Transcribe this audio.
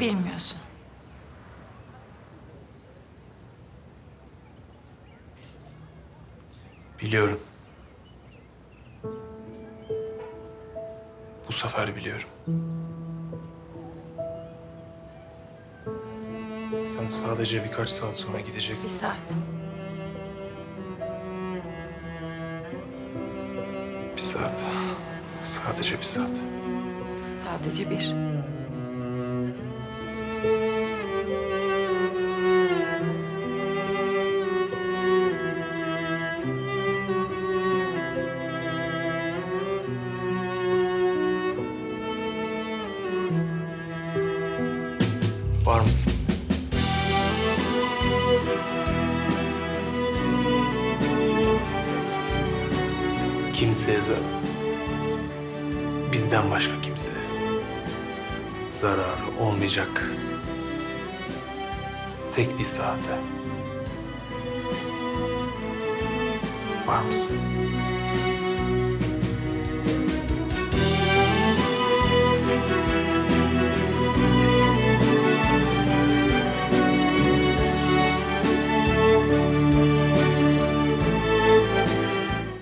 bilmiyorsun. Biliyorum. Bu sefer biliyorum. Sen sadece birkaç saat sonra Bir gideceksin. saat. Bir saat. Sadece bir saat. Sadece bir. Var mısın? Kimseye zarar. Bizden başka kimseye. Zararı olmayacak. Tek bir saate. Var mısın?